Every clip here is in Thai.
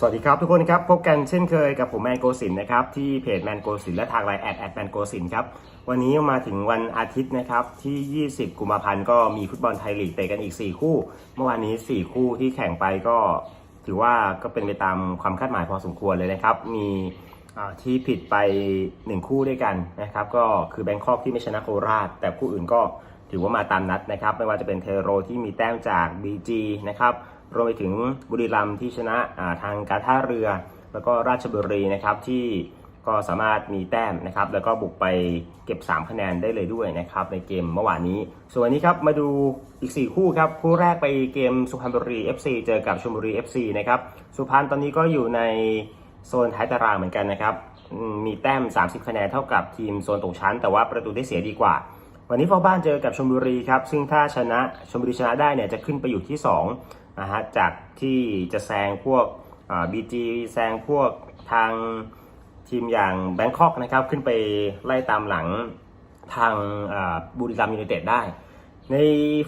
สวัสดีครับทุกคนครับ พบกันเช่นเคยกับผมแมนโกสินนะครับ ที่เพจแมนโกสินและทางไลน์แอดแอดแมนโกสินครับ วันนี้มาถึงวันอาทิตย์นะครับ ที่ 20 กุมภาพันธ์ก็มีฟุตบอลไทยลีกเตะกันอีก 4 คู่ เมื่อวานนี้ 4 คู่ที่แข่งไปก็ ถือว่าก็เป็นไปตามความคาดหมายพอสมควรเลยนะครับ มีที่ผิดไป 1 คู่ด้วยกันนะครับ ก็คือแบงคอกที่ไม่ชนะโคราช แต่คู่อื่นก็ถือว่ามาตามนัดนะครับ ไม่ว่าจะเป็นเทโรที่มีแต้มจาก BG นะครับ รวมไปถึงบุรีรัมย์ที่ชนะาทางการท่าเรือ แล้วก็ราชบุรีนะครับที่ก็สามารถมีแต้มนะครับ แล้วก็บุกไปเก็บ 3 คะแนนได้เลยด้วยนะครับ ในเกมเมื่อวานนี้ ส่วนนี้ครับมาดูอีก 4 คู่ครับ คู่แรกไปเกมสุพรรณบุรี FC เจอกับชลบุรี FC นะครับ สุพรรณตอนนี้ก็อยู่ในโซนท้ายตารางเหมือนกันนะครับ มีแต้ม 30 คะแนนเท่ากับทีมโซนตกชั้น แต่ว่าประตูได้เสียดีกว่า วันนี้เฝ้าบ้านเจอกับชลบุรีครับ ซึ่งถ้าชนะชลบุรีชนะได้เนี่ยจะขึ้นไปอยู่ที่ 2 นะฮะจากที่จะแซงพวกบีจีแซงพวกทางทีมอย่างแบงคอกนะครับขึ้นไปไล่ตามหลังทางบุรีรัมย์ยูไนเต็ดได้ ใน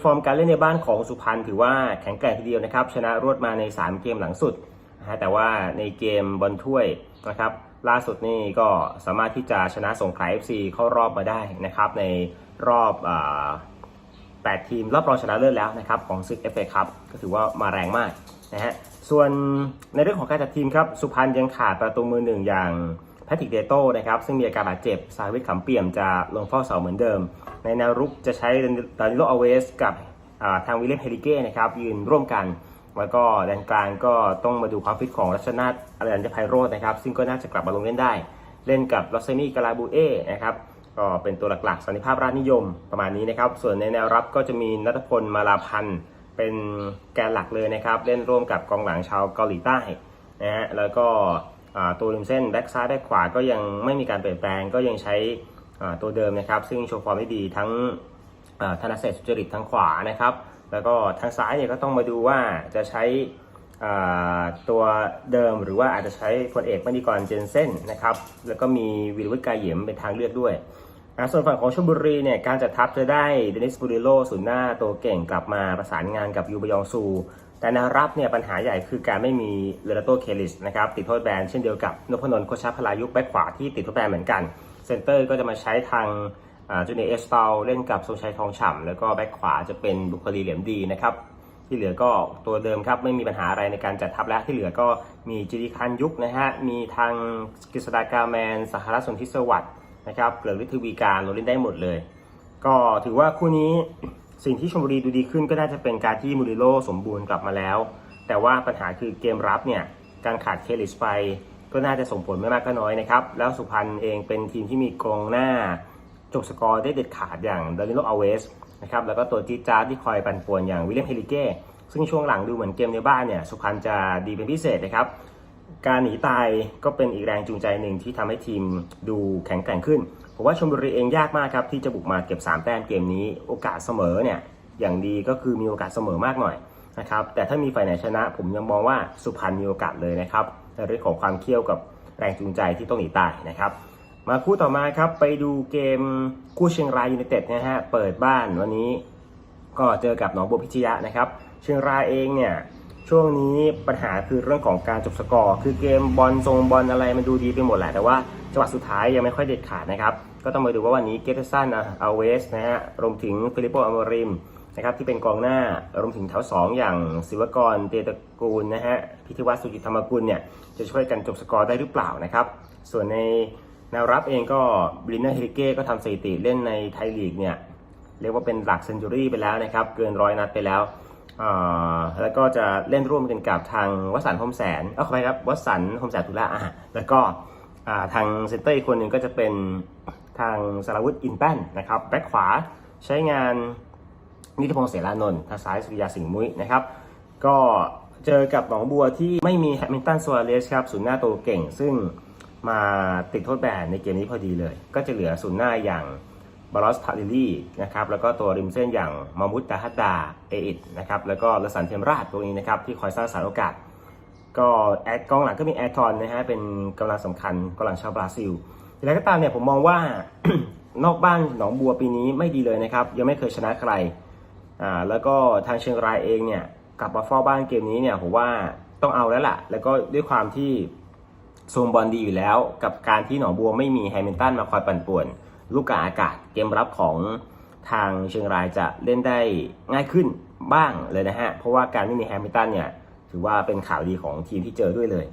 ฟอร์มการเล่นในบ้านของสุพรรณถือว่าแข็งแกร่งทีเดียวนะครับ ชนะรวดมาใน 3 เกมหลังสุดนะฮะแต่ว่าในเกมบอลถ้วยนะครับล่าสุดนี่ก็สามารถที่จะชนะสงขลา FC เข้ารอบมาได้นะครับในรอบ 8 ทีมรอบรองชนะเลิศแล้วนะครับของศึก FA ครับก็ถือว่ามาแรงมากนะฮะส่วนในเรื่องของการจัดทีมครับสุพรรณยังขาดประตูมือหนึ่งอย่างแพทริกเดโต้นะครับซึ่งมีอาการบาดเจ็บสาวิทขำเปี่ยมจะลงเฝ้าเสาเหมือนเดิม ในแนวรุกจะใช้ดานิโลอเวสกับทางวิลเลมเฮริเก้นะครับยืนร่วมกันแล้วก็แดนกลางก็ต้องมาดูความฟิตของรัชนาทอรัญญไพโรจน์นะครับ ซึ่งก็น่าจะกลับมาลงเล่นได้ เล่นกับลอสเซนี่กาลาบูเอนะครับ ก็เป็นตัวหลักๆสันนิภาพราชนิยมประมาณนี้นะครับ ส่วนในแนวรับก็จะมีนัทพลมาลาพันธ์เป็นแกนหลักเลยนะครับ เล่นร่วมกับกองหลังชาวเกาหลีใต้นะฮะแล้วก็ตัวริมเส้นแบ็กซ้ายแบ็กขวาก็ยังไม่มีการเปลี่ยนแปลงก็ยังใช้ตัวเดิมนะครับ ซึ่งโชว์ฟอร์มได้ดีทั้งธนเศษสุจริตทางขวานะครับ แล้วก็ทางซ้ายเนี่ยก็ต้องมาดูว่าจะใช้ ตัวเดิมหรือว่าอาจจะใช้พลเอกมณีกรเจนเซนนะครับแล้วก็มีวิลวิทกายเหยมเป็นทางเลือกด้วยส่วนฝั่งของชลบุรีเนี่ยการจัดทัพจะได้เดนิสบูริโลศูนย์หน้าตัวเก่งกลับมาประสานงานกับยูบยองซู แต่นวรับเนี่ยปัญหาใหญ่คือการไม่มีเลโรโตเคลิสนะครับติดโทษแบนเช่นเดียวกับนพนนท์โคชาพลายุแบ็คขวาที่ติดโทษแบนเหมือนกัน เซนเตอร์ก็จะมาใช้ทางจูเนียเอสตาลเล่นกับทรงชัยทองฉ่ำแล้วก็แบ็คขวาจะเป็นบุคลีเหลี่ยมดีนะครับ ที่เหลือก็ตัวเดิมครับไม่มีปัญหาอะไรในการจัดทัพและที่เหลือก็มีจิริคันยุคนะฮะมีทางกฤษดากาแมนสหรัฐสนธิสวัสด์นะครับเกลือฤทธวีการโรลินได้หมดเลย ก็ถือว่าคู่นี้สิ่งที่ชมบุรีดูดีขึ้นก็น่าจะเป็นการที่มูริโลสมบูรณ์กลับมาแล้ว แต่ว่าปัญหาคือเกมรับเนี่ยการขาดเคลิสไปก็น่าจะส่งผลไม่มากก็น้อยนะครับ แล้วสุพรรณเองเป็นทีมที่มีกองหน้าจบสกอร์ได้เด็ดขาดอย่างดานิโลอาเวส นะครับแล้วก็ตัวจีจาร์ที่คอยปั่นป่วนอย่างวิลเลียมเฮลิเก้ซึ่งช่วงหลังดูเหมือนเกมในบ้านเนี่ยสุพรรณจะดีเป็นพิเศษนะครับการหนีตายก็เป็นอีกแรงจูงใจหนึ่งที่ทำให้ทีมดูแข็งแกร่งขึ้นผมว่าชลบุรีเองยากมากครับที่จะบุกมาเก็บ 3 แต้มเกมนี้ โอกาสเสมอเนี่ยอย่างดีก็คือมีโอกาสเสมอมากหน่อยนะครับแต่ถ้ามีฝ่ายไหนชนะ ผมยังมองว่าสุพรรณมีโอกาสเลยนะครับในเรื่องของความเคี่ยวกับแรงจูงใจที่ต้องหนีตายนะครับ มาคู่ต่อมาครับไปดูเกมคู่เชียงรายยูไนเต็ดนะฮะเปิดบ้านวันนี้ก็เจอกับหนองบัวพิชยะนะครับ เชียงรายเองเนี่ยช่วงนี้ปัญหาคือเรื่องของการจบสกอร์ คือเกมบอลทรงบอลอะไรมันดูดีไปหมดแหละแต่ว่าจังหวะสุดท้ายยังไม่ค่อยเด็ดขาดนะครับ ก็ต้องมาดูว่าวันนี้เกตสันอัลเวสนะฮะรวมถึงฟิลิปโปอมริมนะครับที่เป็นกองหน้ารวมถึงแถวสองอย่างศิวกรเตตะกูลนะฮะพิธีวัฒน์สุจิตธรรมกุลเนี่ยจะช่วยกันจบสกอร์ได้หรือเปล่านะครับ ส่วนใน แนวรับเองก็บรินเนอร์เฮริเก้ก็ทำสถิติเล่นในไทยลีกเนี่ยเรียกว่าเป็นหลักเซนจูรี่ไปแล้วนะครับ เกินร้อยนัดไปแล้ว แล้วก็จะเล่นร่วมกันกับทางวสันต์พรมแสนเอ้าขอไปครับวสันต์พรมแสนตุลาอะแล้วก็ทางเซนเตอร์อีกคนหนึ่งก็จะเป็นทางสารวุฒิอินแป้นนะครับแบ็คขวาใช้งานนิติพงษ์เสรานนท์ทางซ้ายสุริยาสิงห์มุ้ยนะครับ ก็เจอกับหนองบัวที่ไม่มีแฮมิลตันซัวเรสครับศูนย์หน้าตัวเก่ง ซึ่ง มาติดโทษแบนในเกมนี้พอดีเลย ก็จะเหลือศูนย์หน้าอย่างบาลอสพาลิลี่นะครับแล้วก็ตัวริมเส้นอย่างมามุตตาฮัตาเออิดนะครับแล้วก็ลสันเทมราชตัวนี้นะครับที่คอยสร้างสรรโอกาส ก็แอดกองหลังก็มีแอร์ทอนนะฮะเป็นกำลังสำคัญกำลังชาวบราซิลอย่างไรก็ตามเนี่ยผมมองว่านอกบ้านหนองบัวปีนี้ไม่ดีเลยนะครับยังไม่เคยชนะใครอ่าแล้วก็ทางเชียงรายเองเนี่ยกลับมาเฝ้าบ้านเกมนี้เนี่ยผมว่าต้องเอาแล้วล่ะ แล้วก็ด้วยความที่ ทรงบอลดีอยู่แล้วกับการที่หนองบัวไม่มีแฮมิลตันมาคอยปั่นป่วน ลูกกาอากาศเกมรับของทางเชียงรายจะเล่นได้ง่ายขึ้นบ้างเลยนะฮะ เพราะว่าการไม่มีแฮมิลตันเนี่ยถือว่าเป็นข่าวดีของทีมที่เจอด้วยเลย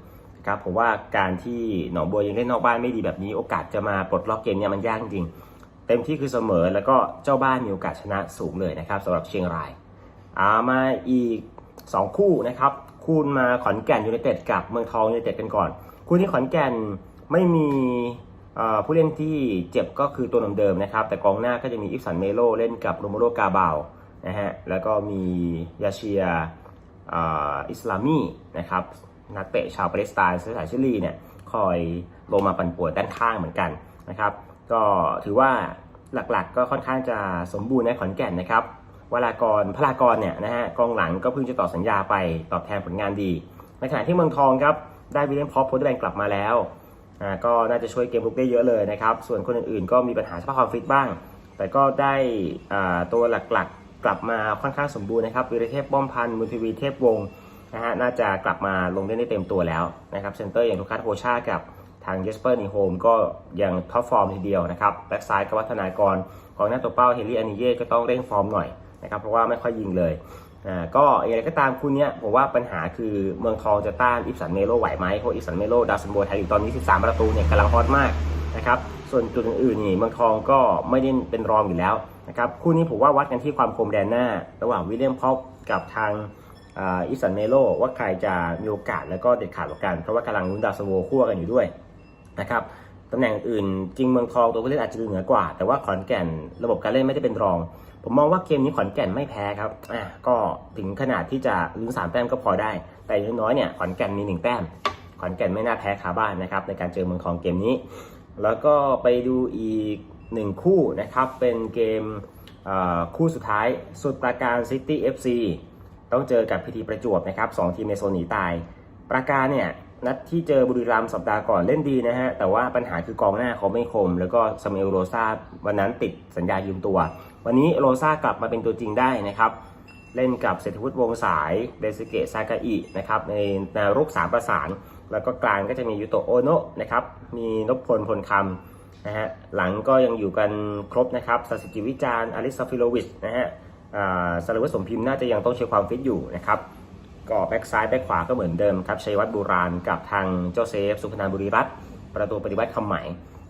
ครับผมว่าการที่หนองบัวยังเล่นนอกบ้านไม่ดีแบบนี้ โอกาสจะมาปลดล็อกเกมเนี่ยมันยากจริง เต็มที่คือเสมอแล้วก็เจ้าบ้านมีโอกาสชนะสูงเลยนะครับสำหรับเชียงรายอามาอีก 2 คู่นะครับ คู่มาขอนแก่นยูไนเต็ดกับเมืองทองยูไนเต็ดกันก่อน คู่ที่ขอนแก่นไม่มีผู้เล่นที่เจ็บก็คือตัวเดิมๆนะครับ แต่กองหน้าก็จะมีอิฟสันเมโลเล่นกับโรโมโรกาบาวนะฮะแล้วก็มียาเชียอิสลามีนะครับนักเตะชาวปาเลสไตน์เชื้อสายชิลีเนี่ยคอยลงมาปั่นป่วนด้านข้างเหมือนกันนะครับ ก็ถือว่าหลักๆก็ค่อนข้างจะสมบูรณ์ในขอนแก่นนะครับวรากรพลากรเนี่ยนะฮะกองหลังก็เพิ่งจะต่อสัญญาไปตอบแทนผลงานดี ในขณะที่เมืองทองครับ ได้วิลเลียมพอปโพสต์แบงกลับมาแล้วอ่าก็น่าจะช่วยเกมลุกได้เยอะเลยนะครับ ส่วนคนอื่นๆ ก็มีปัญหาสภาพความฟิตบ้าง แต่ก็ได้อ่าตัวหลักๆกลับมาค่อนข้างสมบูรณ์นะครับวิรเทพป้อมพันธ์มุนทวีเทพวงศ์นะฮะน่าจะกลับมาลงเล่นได้เต็มตัวแล้วนะครับเซนเตอร์อย่างลูคัสโฮชากับทางเจสเปอร์นิโฮมก็ยังท็อปฟอร์มทีเดียวนะครับแบ็กซ้ายกวัฒนากรกองหน้าตัวเป้าเฮนรี่อานิเย่ก็ต้องเร่งฟอร์มหน่อยนะครับเพราะว่าไม่ค่อยยิงเลย อ่าก็อย่างไรก็ตามคู่เนี้ยผมว่าปัญหาคือเมืองทองจะต้านอิฟสันเมโลไหวไหมเพราะอิฟสันเมโลดาวซันโบไทยอยู่ตอนนี้ 13 ประตูเนี่ยกำลังฮอตมากนะครับส่วนจุดอื่นๆนี่เมืองทองก็ไม่ได้เป็นรองอยู่แล้วนะครับคู่นี้ผมว่าวัดกันที่ความคมแดนหน้า ระหว่างวิลเลียมพอปกับทางอิสันเมโลว่าใครจะมีโอกาสแล้วก็เด็ดขาดกว่ากัน เพราะว่ากำลังลุ้นดาวซันโบคู่กันอยู่ด้วยนะครับตำแหน่งอื่นจริงเมืองทองตัวผู้เล่นอาจจะเหนือกว่า แต่ว่าขอนแก่นระบบการเล่นไม่ได้เป็นรอง ผมมองว่าเกมนี้ขอนแก่นไม่แพ้ครับอะก็ถึงขนาดที่จะลุ้นสามแต้มก็พอได้ แต่อย่างน้อยเนี่ยขอนแก่นมีหนึ่งแต้ม ขอนแก่นไม่น่าแพ้คาบ้านนะครับในการเจอเมืองทองเกมนี้ แล้วก็ไปดูอีกหนึ่งคู่นะครับ เป็นเกมคู่สุดท้ายสุดปราการซิตี้ FC ต้องเจอกับพีทีประจวบนะครับสองทีมในโซนหนีตาย ปราการเนี่ยนัดที่เจอบุรีรัมย์สัปดาห์ก่อนเล่นดีนะฮะ แต่ว่าปัญหาคือกองหน้าเขาไม่คม แล้วก็ซามูเอลโรซาวันนั้นติดสัญญายืมตัว วันนี้โรซ่ากลับมาเป็นตัวจริงได้นะครับ เล่นกับเศรษฐวุฒิวงสายเดซิเกะซากาอินะครับในแนวรุกสามประสาน แล้วก็กลางก็จะมียูโตโอโนะนะครับมีนพพลพลคำนะฮะหลังก็ยังอยู่กันครบนะครับสัสิจิวิจารณ์อลิซาฟิโลวิชนะฮะอ่าสารวัตรสมพิมพ์น่าจะยังต้องเช็คความฟิตอยู่นะครับก็แบ็กซ้ายแบ็กขวาก็เหมือนเดิมครับชัยวัฒน์บุราณกับทางเจ้าเซฟ สุพนันบุรีรัตน์ประตูปฏิวัติคำใหม่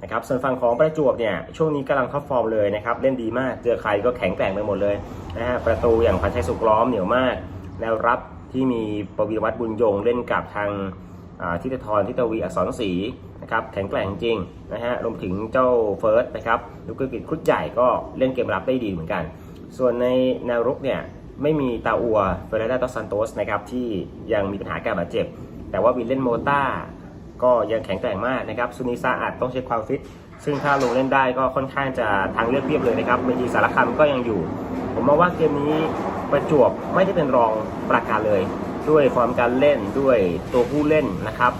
นะครับส่วนฝั่งของประจวบเนี่ยช่วงนี้กำลังท็อปฟอร์มเลยนะครับเล่นดีมากเจอใครก็แข็งแกร่งไปหมดเลยนะฮะประตูอย่างพันชัยสุกล้อมเหนียวมากแนวรับที่มีปวีรวัฒน์บุญยงเล่นกับทางทิตทรทิตวีอักษรศรีนะครับแข็งแกร่งจริงนะฮะรวมถึงเจ้าเฟิร์สนะครับลูกกฤษครุดใหญ่ก็เล่นเกมรับได้ดีเหมือนกัน ส่วนในแนวรุกเนี่ยไม่มีตาอัวเฟรเรดาโตซันโตสนะครับที่ยังมีปัญหาการบาดเจ็บ แต่ว่าวินเล่นโมต้า ก็ยังแข็งแกร่งมากนะครับซูนิซาอาจต้องเช็คความฟิต ซึ่งถ้าลงเล่นได้ก็ค่อนข้างจะทางเลือกเพียบเลยนะครับเมจีสารคามก็ยังอยู่ ผมมองว่าเกมนี้ประจวบไม่ได้เป็นรองประการเลย ด้วยฟอร์มการเล่นด้วยตัวผู้เล่นนะครับ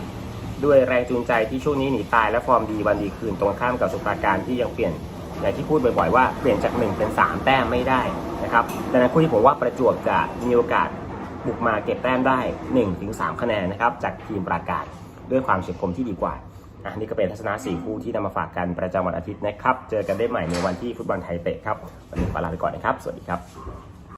ด้วยแรงจูงใจที่ช่วงนี้หนีตายและฟอร์มดีวันดีคืนตรงข้ามกับสุปราการที่ยังเปลี่ยนอย่างที่พูดบ่อยๆว่าเปลี่ยนจาก 1 เป็น 3 แต้มไม่ได้นะครับดังนั้นคู่ที่ผมว่าประจวบจะมีโอกาสบุกมาเก็บแต้มได้ 1-3 คะแนนนะครับจากทีมปราการ ด้วยความเฉียบคมที่ดีกว่าอะนี่ก็เป็นทัศนะ4คู่ที่นำมาฝากกันประจำวันอาทิตย์นะครับ เจอกันได้ใหม่ในวันที่ฟุตบอลไทยเตะครับ วันนี้ขอลาไปก่อนนะครับ สวัสดีครับ